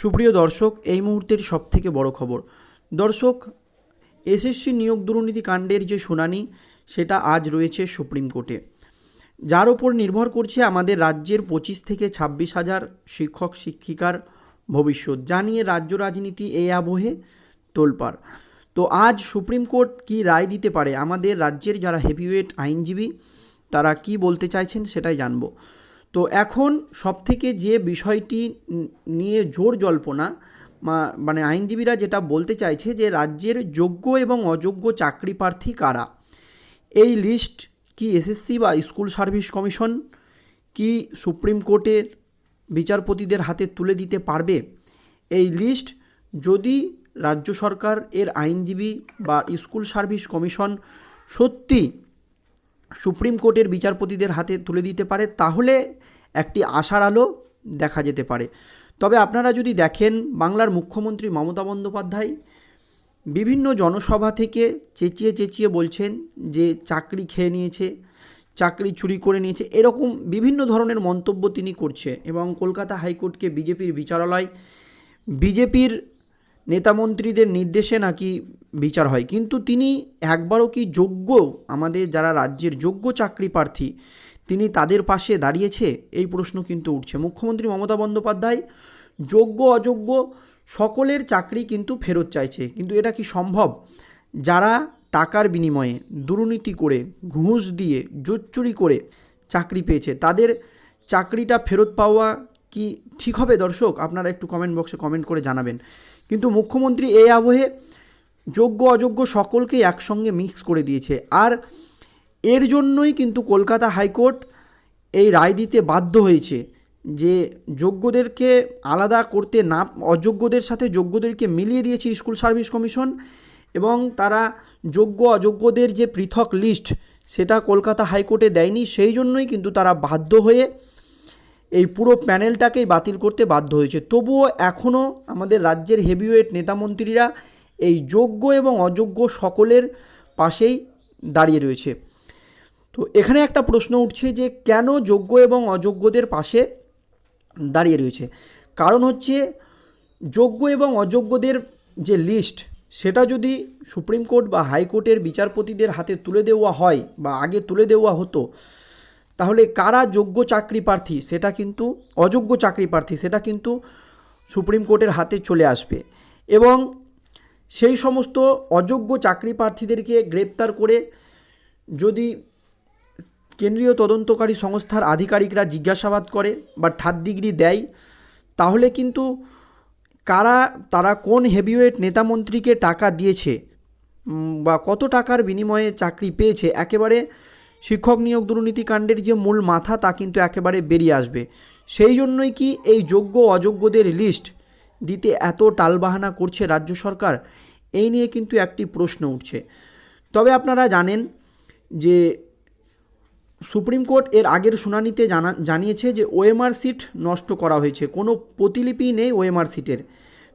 সুপ্রিয় দর্শক, এই মুহূর্তের সবথেকে বড় খবর। দর্শক, এসএসসি নিয়োগ দুর্নীতি কাণ্ডের যে শুনানি, সেটা আজ রয়েছে সুপ্রিম কোর্টে। যার ওপর নির্ভর করছে আমাদের রাজ্যের পঁচিশ থেকে ছাব্বিশ হাজার শিক্ষক, শিক্ষিকার ভবিষ্যৎ। জানিয়ে রাজ্য রাজনীতি এই আবহে তোলপাড়। তো আজ সুপ্রিম কোর্ট কি রায় দিতে পারে? আমাদের রাজ্যের যারা হেভিওয়েট আইনজীবী, তারা কি বলতে চাইছেন সেটাই জানব। তো এখন সবথেকে যে বিষয়টি নিয়ে জোর জল্পনা মানে আইনজীবীরা যেটা বলতে চাইছে যে রাজ্যের যোগ্য এবং অযোগ্য চাকরি প্রার্থী কারা? এই লিস্ট কি এসএসসি বা স্কুল সার্ভিস কমিশন? কি সুপ্রিম কোর্টের বিচারপতিদের হাতে তুলে দিতে পারবে? এই লিস্ট যদি রাজ্য সরকার এর আইনজীবী বা স্কুল সার্ভিস কমিশন সত্যি সুপ্রিম কোর্টের বিচারপতিদের হাতে তুলে দিতে পারে, তাহলে একটি আশার আলো দেখা যেতে পারে। তবে আপনারা যদি দেখেন বাংলার মুখ্যমন্ত্রী মমতা বন্দ্যোপাধ্যায় বিভিন্ন জনসভা থেকে চেঁচিয়ে চেঁচিয়ে বলছেন যে চাকরি খেয়ে নিয়েছে, চাকরি চুরি করে নিয়েছে, এরকম বিভিন্ন ধরনের মন্তব্য তিনি করছে এবং কলকাতা হাইকোর্টকে বিজেপির বিচারালয়, বিজেপির নেতামন্ত্রীদের নির্দেশে নাকি বিচার হয়। কিন্তু তিনি একবারও কি যোগ্য আমাদের যারা রাজ্যের যোগ্য চাকরি প্রার্থী তিনি তাদের পাশে দাঁড়িয়েছে? এই প্রশ্ন কিন্তু উঠছে। মুখ্যমন্ত্রী মমতা বন্দ্যোপাধ্যায়, যোগ্য, অযোগ্য, সকলের চাকরি কিন্তু ফেরত চাইছে। কিন্তু এটা কি সম্ভব? যারা টাকার বিনিময়ে দুর্নীতি করে, ঘুষ দিয়ে, জোচ্চুরি করে চাকরি পেয়েছে, তাদের চাকরিটা ফেরত পাওয়া কি ঠিক হবে দর্শক? আপনারা একটু কমেন্ট বক্সে কমেন্ট করে জানাবেন। কিন্তু মুখ্যমন্ত্রী এই আবহে যোগ্য, অযোগ্য সকলকে একসঙ্গে মিক্স করে দিয়েছে। আর এর জন্যই কিন্তু কলকাতা হাইকোর্ট এই রায় দিতে বাধ্য হয়েছে যে যোগ্যদেরকে আলাদা করতে না, অযোগ্যদের সাথে যোগ্যদেরকে মিলিয়ে দিয়েছে স্কুল সার্ভিস কমিশন এবং তারা যোগ্য, অযোগ্যদের যে পৃথক লিস্ট সেটা কলকাতা হাইকোর্টে দেয়নি, সেই জন্যই কিন্তু তারা বাধ্য হয়ে এই পুরো প্যানেলটাকেই বাতিল করতে বাধ্য হয়েছে। তবুও এখনও আমাদের রাজ্যের হেভিওয়েট নেতামন্ত্রীরা এই যোগ্য এবং অযোগ্য সকলের পাশেই দাঁড়িয়ে রয়েছে। তো এখানে একটা প্রশ্ন উঠছে যে কেন যোগ্য এবং অযোগ্যদের পাশে দাঁড়িয়ে রয়েছে? কারণ হচ্ছে যোগ্য এবং অযোগ্যদের যে লিস্ট সেটা যদি সুপ্রিম কোর্ট বা হাইকোর্টের বিচারপতিদের হাতে তুলে দেওয়া হয় বা আগে তুলে দেওয়া হতো, তাহলে কারা যোগ্য চাকরি প্রার্থী? সেটা কিন্তু, অযোগ্য চাকরি প্রার্থী, সেটা কিন্তু সুপ্রিম কোর্টের হাতে চলে আসবে। এবং সেই সমস্ত অযোগ্য চাকরি প্রার্থীদেরকে গ্রেপ্তার করে যদি কেন্দ্রীয় তদন্তকারী সংস্থার আধিকারিকরা জিজ্ঞাসাবাদ করে বা থার্ড ডিগ্রি দেয়, তাহলে কিন্তু কারা, তারা কোন হেভিওয়েট নেতামন্ত্রীকে টাকা দিয়েছে বা কত টাকার বিনিময়ে চাকরি পেয়েছে, একেবারে শিক্ষক নিয়োগ দুর্নীতি কাণ্ডের যে মূল মাথা তা কিন্তু একেবারে বেরিয়ে আসবে। সেই জন্যই কি এই যোগ্য অযোগ্যদের লিস্ট দিতে এত টালবাহানা করছে রাজ্য সরকার? এই নিয়ে কিন্তু একটি প্রশ্ন উঠছে। তবে আপনারা জানেন যে সুপ্রিম কোর্ট এর আগের শুনানিতে জানা, জানিয়েছে যে ওএমআর সিট নষ্ট করা হয়েছে। কোনো প্রতিলিপি নেই ওএমআর সিটের।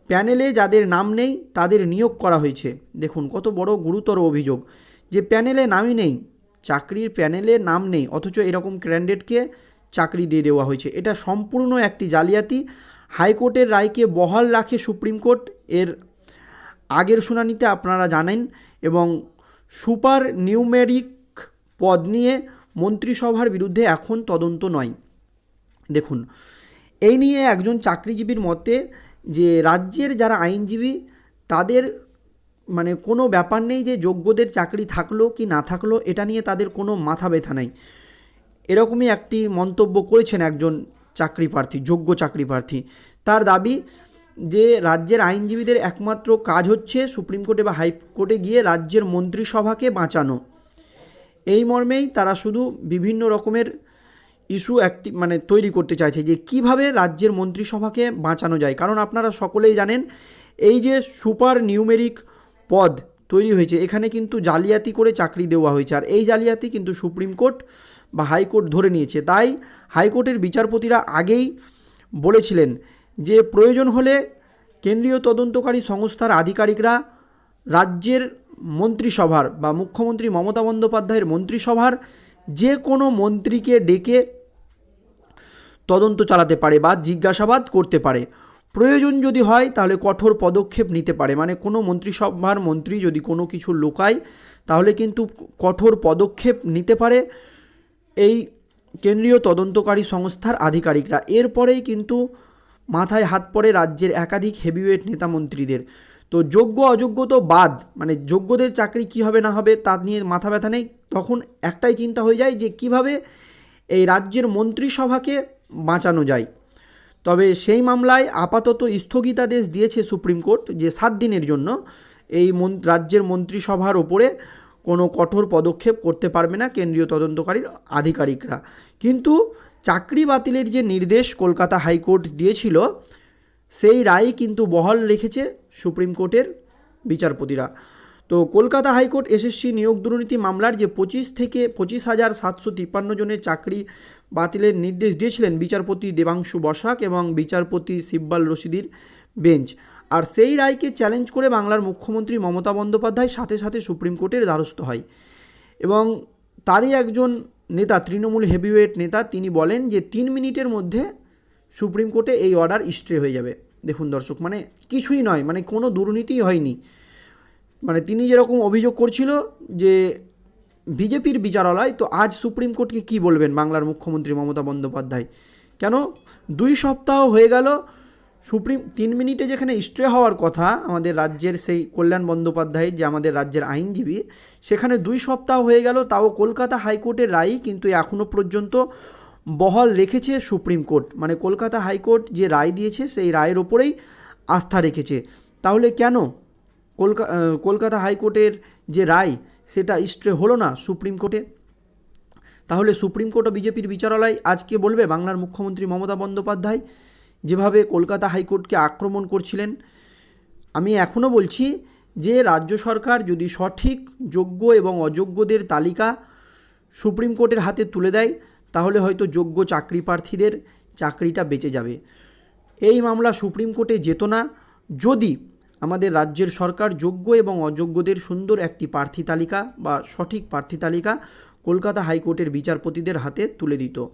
প্যানেলে যাদের নাম নেই, তাদের নিয়োগ করা হয়েছে। দেখুন, কত বড় গুরুতর অভিযোগ। যে প্যানেলে নামই নেই, চাকরির প্যানেলে নাম নেই, অথচ এরকম ক্যান্ডিডেটকে চাকরি দিয়ে দেওয়া হয়েছে। এটা সম্পূর্ণ একটি জালিয়াতি। হাইকোর্টের রায়কে বহাল রাখে সুপ্রিম কোর্ট। এর আগের শুনানিতে আপনারা জানেন এবং সুপার নিউমেরিক পদ নিয়ে মন্ত্রিসভার বিরুদ্ধে এখন তদন্ত নয়। দেখুন, এই নিয়ে একজন চাকরিজীবীর মতে যে রাজ্যের যারা আইনজীবী, তাদের মানে কোনো ব্যাপার নেই যে যোগ্যদের চাকরি থাকল কি না থাকল, এটা নিয়ে তাদের কোনো মাথা ব্যথা নাই। এরকমই একটি মন্তব্য করেছেন একজন চাকরি প্রার্থী, যোগ্য চাকরি প্রার্থী। তার দাবি যে রাজ্যের আইনজীবীদের একমাত্র কাজ হচ্ছে সুপ্রিম কোর্টে বা হাইকোর্টে গিয়ে রাজ্যের মন্ত্রিসভাকে বাঁচানো। এই মর্মেই তারা শুধু বিভিন্ন রকমের ইস্যু একটি মানে তৈরি করতে চাইছে যে কীভাবে রাজ্যের মন্ত্রিসভাকে বাঁচানো যায়। কারণ আপনারা সকলেই জানেন, এই যে সুপার নিউমেরিক পদ তৈরি হয়েছে, এখানে কিন্তু জালিয়াতি করে চাকরি দেওয়া হয়েছে। আর এই জালিয়াতি কিন্তু সুপ্রিম কোর্ট বা হাইকোর্ট ধরে নিয়েছে। তাই হাইকোর্টের বিচারপতিরা আগেই বলেছিলেন যে প্রয়োজন হলে কেন্দ্রীয় তদন্তকারী সংস্থার আধিকারিকরা রাজ্যের মন্ত্রিসভার বা মুখ্যমন্ত্রী মমতা বন্দ্যোপাধ্যায়ের মন্ত্রিসভার যে কোনো মন্ত্রীকে ডেকে তদন্ত চালাতে পারে বা জিজ্ঞাসাবাদ করতে পারে। প্রয়োজন যদি হয় তাহলে কঠোর পদক্ষেপ নিতে পারে। মানে কোনো মন্ত্রিসভার মন্ত্রী যদি কোনো কিছু লোকায়, তাহলে কিন্তু কঠোর পদক্ষেপ নিতে পারে এই কেন্দ্রীয় তদন্তকারী সংস্থার আধিকারিকরা। এরপরেই কিন্তু মাথায় হাত পড়ে রাজ্যের একাধিক হেভিওয়েট নেতা মন্ত্রীদের। তো যোগ্য, অযোগ্য তো বাদ। মানে যোগ্যদের চাকরি কী হবে না হবে তা নিয়ে মাথা ব্যথা নেই। তখন একটাই চিন্তা হয়ে যায় যে কীভাবে এই রাজ্যের মন্ত্রিসভাকে বাঁচানো যায়। তবে সেই মামলায় আপাতত স্থগিতাদেশ দিয়েছে সুপ্রিম কোর্ট যে সাত দিনের জন্য এই রাজ্যের মন্ত্রিসভার ওপরে কোনো কঠোর পদক্ষেপ করতে পারবে না কেন্দ্রীয় তদন্তকারীর আধিকারিকরা। কিন্তু চাকরি বাতিলের যে নির্দেশ কলকাতা হাইকোর্ট দিয়েছিল সেই রায় কিন্তু বহাল রেখেছে সুপ্রিম কোর্টের বিচারপতিরা। তো কলকাতা হাইকোর্ট এসএসসি নিয়োগ দুর্নীতি মামলার যে পঁচিশ থেকে পঁচিশ হাজার সাতশো তিপ্পান্ন জনের চাকরি বাতিলের নির্দেশ দিয়েছিলেন বিচারপতি দেবাংশু বসাক এবং বিচারপতি শিববাল রশিদির বেঞ্চ। আর সেই রায়কে চ্যালেঞ্জ করে বাংলার মুখ্যমন্ত্রী মমতা বন্দ্যোপাধ্যায় সাথে সাথে সুপ্রিম কোর্টের দ্বারস্থ হয়। এবং তারই একজন নেতা, তৃণমূল হেভিওয়েট নেতা, তিনি বলেন যে তিন মিনিটের মধ্যে সুপ্রিম কোর্টে এই অর্ডার স্টে হয়ে যাবে। দেখুন দর্শক মানে কিছুই নয় মানে কোনো দুর্নীতিই হয়নি। মানে তিনি যেরকম অভিযোগ করছিল যে বিজেপির বিচারালয়, তো আজ সুপ্রিম কোর্টকে কি বলবেন বাংলার মুখ্যমন্ত্রী মমতা বন্দ্যোপাধ্যায়? কেন? দুই সপ্তাহ হয়ে গেল, সুপ্রিম, তিন মিনিটে যেখানে স্টে হওয়ার কথা আমাদের রাজ্যের সেই কল্যাণ বন্দ্যোপাধ্যায় যে আমাদের রাজ্যের আইনজীবী, সেখানে দুই সপ্তাহ হয়ে গেল, তাও কলকাতা হাইকোর্টের রায় কিন্তু এখনও পর্যন্ত বহাল রেখেছে সুপ্রিম কোর্ট। মানে কলকাতা হাইকোর্ট যে রায় দিয়েছে, সেই রায়ের ওপরেই আস্থা রেখেছে। তাহলে কেন কলকা কলকাতা হাইকোর্টের যে রায়, সেটা স্টে হলো না সুপ্রিম কোর্টে? তাহলে সুপ্রিম কোর্ট ও বিজেপির বিচারালয় আজকে বলবে, বাংলার মুখ্যমন্ত্রী মমতা বন্দ্যোপাধ্যায় যেভাবে কলকাতা হাইকোর্টকে আক্রমণ করছিলেন। আমি এখনও বলছি যে রাজ্য সরকার যদি সঠিক, যোগ্য এবং অযোগ্যদের তালিকা সুপ্রিম কোর্টের হাতে তুলে দেয় তাহলে হয়তো যোগ্য চাকরি প্রার্থীদের চাকরিটা বেঁচে যাবে। এই মামলা সুপ্রিম কোর্টে যেত না। যদি আমাদের রাজ্যের সরকার যোগ্য এবং অযোগ্যদের সুন্দর একটি প্রার্থী তালিকা বা সঠিক প্রার্থী তালিকা কলকাতা হাইকোর্টের বিচারপতিদের হাতে তুলে দিত।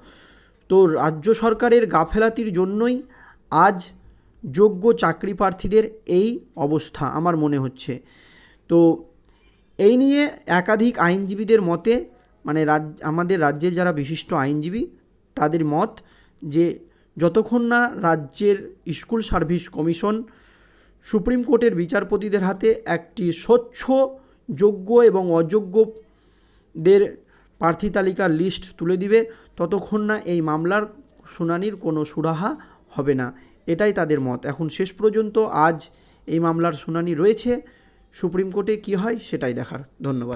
তো রাজ্য সরকারের গাফেলাতির জন্যই আজ যোগ্য চাকরি প্রার্থীদের এই অবস্থা আমার মনে হচ্ছে। তো এই নিয়ে একাধিক আইনজীবীদের মতে মানে রাজ, আমাদের রাজ্যের যারা বিশিষ্ট আইনজীবী, তাদের মত যে যতক্ষণ না রাজ্যের স্কুল সার্ভিস কমিশন সুপ্রিম কোর্টের বিচারপতিদের হাতে একটি স্বচ্ছ, যোগ্য এবং অযোগ্যদের প্রার্থী তালিকার লিস্ট তুলে দিবে, ততক্ষণ না এই মামলার শুনানির কোনো সুরাহা হবে না। এটাই তাদের মত। এখন শেষ পর্যন্ত আজ এই মামলার শুনানি রয়েছে, সুপ্রিম কোর্টে কী হয় সেটাই দেখার। ধন্যবাদ।